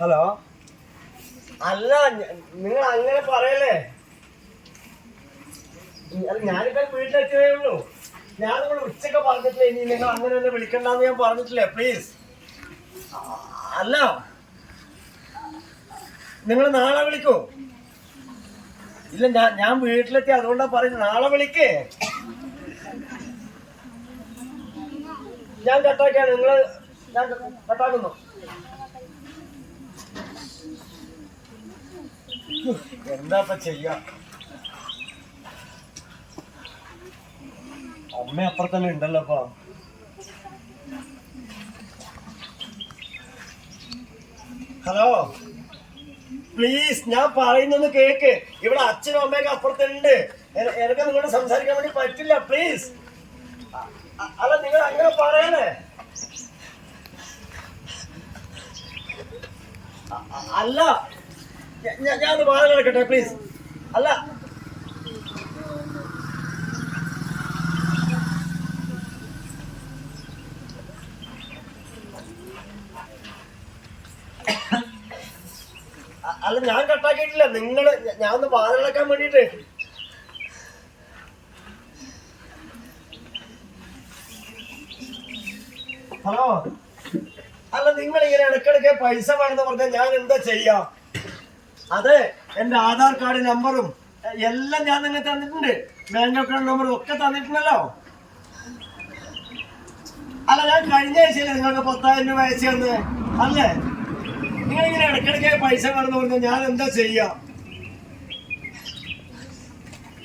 Hello? അല്ല നിങ്ങൾ അങ്ങനെ പറയല്ലേ? ഞാനിപ്പോ വീട്ടിലെത്തിയതേ ഉള്ളൂ. ഞാൻ നിങ്ങൾ ഉച്ചയ്ക്ക് പറഞ്ഞിട്ടില്ല ഇനി നിങ്ങൾ അങ്ങനെ തന്നെ വിളിക്കണ്ടെന്ന് ഞാൻ പറഞ്ഞിട്ടില്ലേ പ്ലീസ് അല്ല നിങ്ങൾ നാളെ വിളിക്കൂ. ഇല്ല ഞാൻ ഞാൻ വീട്ടിലെത്തി അതുകൊണ്ടാ പറയുന്നത്. നാളെ വിളിക്കേ. ഞാൻ കട്ടാക്കിയാണ് നിങ്ങൾ ഞാൻ കട്ടാക്കുന്നു എന്താ ചെയ്യാ? അമ്മ അപ്പുറത്തന്നെ ഉണ്ടല്ലോ ഹലോ? പ്ലീസ് ഞാൻ പറയുന്നൊന്ന് കേക്ക്. ഇവിടെ അച്ഛനും അമ്മയൊക്കെ അപ്പുറത്തുണ്ട്. എനിക്ക് നിങ്ങളോട് സംസാരിക്കാൻ വേണ്ടി പറ്റില്ല പ്ലീസ്. അല്ല നിങ്ങൾ അങ്ങനെ പറയണേ അല്ല ഞാൻ വാഹനം എടുക്കട്ടെ പ്ലീസ് അല്ല. അല്ല ഞാൻ കട്ടാക്കിയിട്ടില്ല നിങ്ങൾ ഞാൻ ഒന്ന് വാതിലടക്കാൻ വേണ്ടിട്ട് ഹലോ. അല്ല നിങ്ങൾ ഇങ്ങനെ ഇടക്കിടക്ക് പൈസ വേണമെന്ന് പറഞ്ഞാൽ ഞാൻ എന്താ ചെയ്യാ? അതെ എന്റെ ആധാർ കാർഡ് നമ്പറും എല്ലാം ഞാൻ നിങ്ങൾ തന്നിട്ടുണ്ട്. ബാങ്ക് അക്കൗണ്ട് നമ്പറും ഒക്കെ തന്നിട്ടുണ്ടല്ലോ. അല്ല ഞാൻ കഴിഞ്ഞ ആഴ്ചയിലെ നിങ്ങൾക്ക് പത്തായിരം രൂപ അയച്ചു തന്ന് അല്ലേ? നിങ്ങൾ ഇങ്ങനെ ഇടയ്ക്കിടയ്ക്ക് പൈസ കടന്നു പറഞ്ഞാൽ ഞാൻ എന്താ ചെയ്യാ?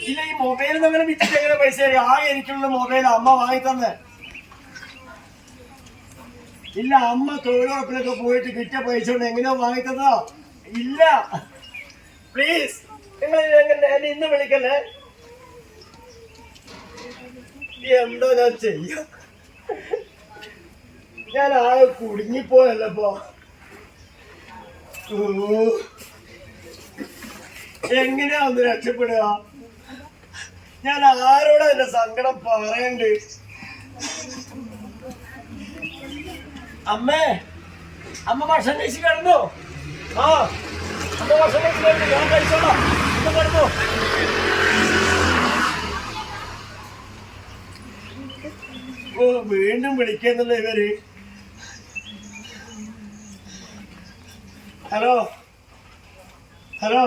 ഇല്ല ഈ മൊബൈൽ അങ്ങനെ വിറ്റിട്ട് പൈസ തരും? ആ എനിക്കുള്ള മൊബൈൽ അമ്മ വാങ്ങി തന്നെ. ഇല്ല അമ്മ തൊഴിലുറപ്പിലൊക്കെ പോയിട്ട് കിട്ടിയ പൈസ കൊണ്ട് എങ്ങനെയാ വാങ്ങി തന്നോ ഇല്ല. എന്നെ ഇന്ന് വിളിക്കല്ലേ? എന്തോ ഞാൻ ചെയ്യാ? ഞാൻ ആകെ കുടുങ്ങിപ്പോയല്ലപ്പോ ഓ. എങ്ങനെയാ ഒന്ന് രക്ഷപ്പെടുക? ഞാൻ ആരോടാ എന്റെ സങ്കടം പറയണ്ട്? അമ്മേ അമ്മ ഭക്ഷണം കഴിച്ച് കിടന്നു? ആ അമ്മ ഭക്ഷണം കഴിച്ച് കിടന്നു? ഞാൻ കഴിച്ചോളാം. ഓ വീണ്ടും വിളിക്കുന്നില്ല ഇവർ. ഹലോ? ഹലോ?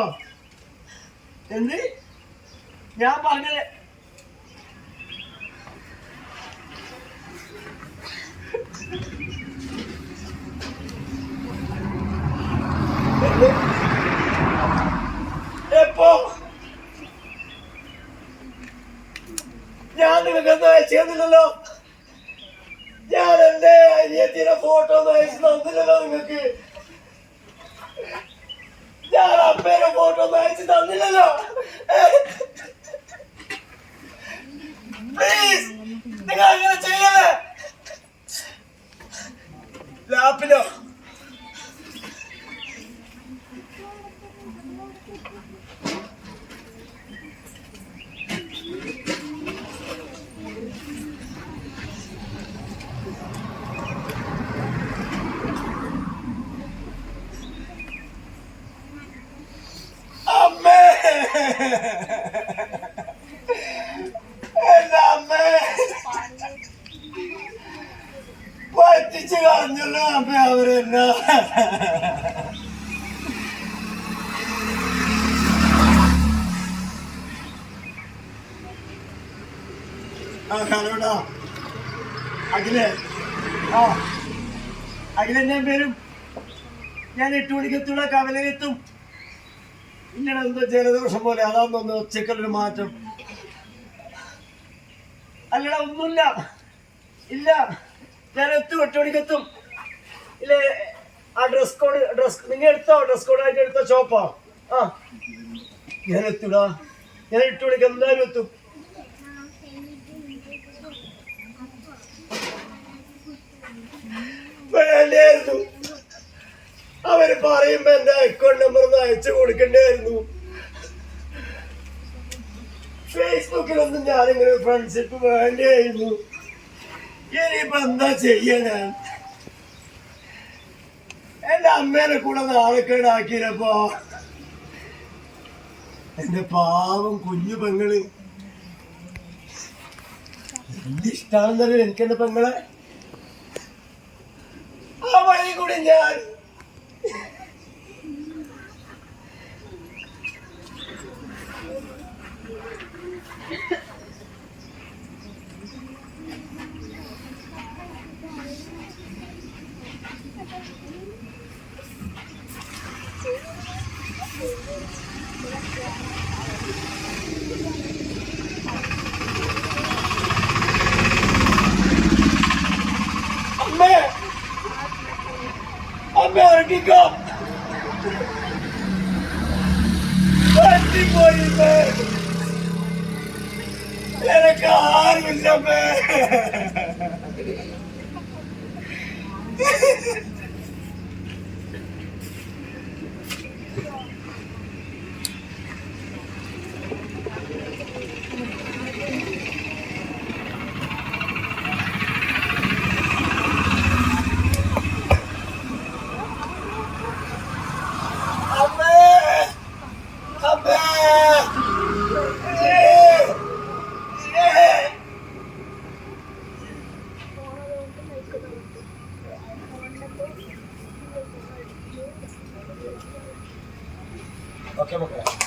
എന്ത്? ഞാൻ പറഞ്ഞില്ലേ എന്ത്? എപ്പോ ഞാൻ നിങ്ങൾക്ക് എന്താ അയച്ചു ഞാൻ എന്റെ അനിയത്തിന്റെ ഫോട്ടോ ഒന്നും അയച്ചു തന്നില്ലല്ലോ നിങ്ങൾക്ക്. ഞാൻ അമ്മയുടെ ഫോട്ടോ ഒന്നും അയച്ചു തന്നില്ലല്ലോ. പ്ലീസ് നിങ്ങൾ അങ്ങനെ ചെയ്യല്ലേ? ലാപ്പിലോ അമ്മേ എന്റെ അമ്മേ പറ്റിച്ച് കളഞ്ഞല്ലോ അമ്മ അവരെന്നാ ആ ആ. അഖിലെ ഞാൻ വരും. ഞാൻ എട്ട് മണിക്കെത്തുള്ള കവലയിലെത്തും ഇങ്ങനെ എന്തോ ജലദോഷം പോലെ അതാന്നൊന്ന് ഉച്ചക്കലൊരു മാറ്റം. അല്ലടാ ഒന്നുമില്ല. ഇല്ല. ഞാൻ എത്തും എട്ട് മണിക്കെത്തും ഇല്ലേ ആ ഡ്രസ് കോഡ് ഡ്രസ് നിങ്ങൾ എടുത്തോ? ഡ്രസ് കോഡ് ആയിട്ട് എടുത്തോ? ചോപ്പാ ആ? ഞാൻ എത്തൂടാ. ഞാൻ എട്ട് മണിക്ക് എന്തായാലും എത്തും. അവർ പറയുമ്പോ എന്റെ അക്കൗണ്ട് നമ്പർ ഒന്ന് അയച്ചു കൊടുക്കണ്ടായിരുന്നു ഫേസ്ബുക്കിലൊന്നും ഞാനിങ്ങനെ ഫ്രണ്ട്ഷിപ്പ് വേണ്ടിയായിരുന്നു. ഇനിയിപ്പോ എന്താ ചെയ്യണേ എന്റെ അമ്മേനെ കൂടെ നാണക്കേടാക്കിയപ്പോ എന്റെ പാവം കുഞ്ഞു പെങ്ങൾ. എന്ത് എനിക്കെന്റെ എനിക്ക് പെങ്ങളെ? ആ വഴി കൂടി ഞാൻ അമ്മേ അമ്മ ഇറക്കിക്കോ പറ്റിപ്പോയി അമ്മേ. എനക്ക് ആരുമില്ല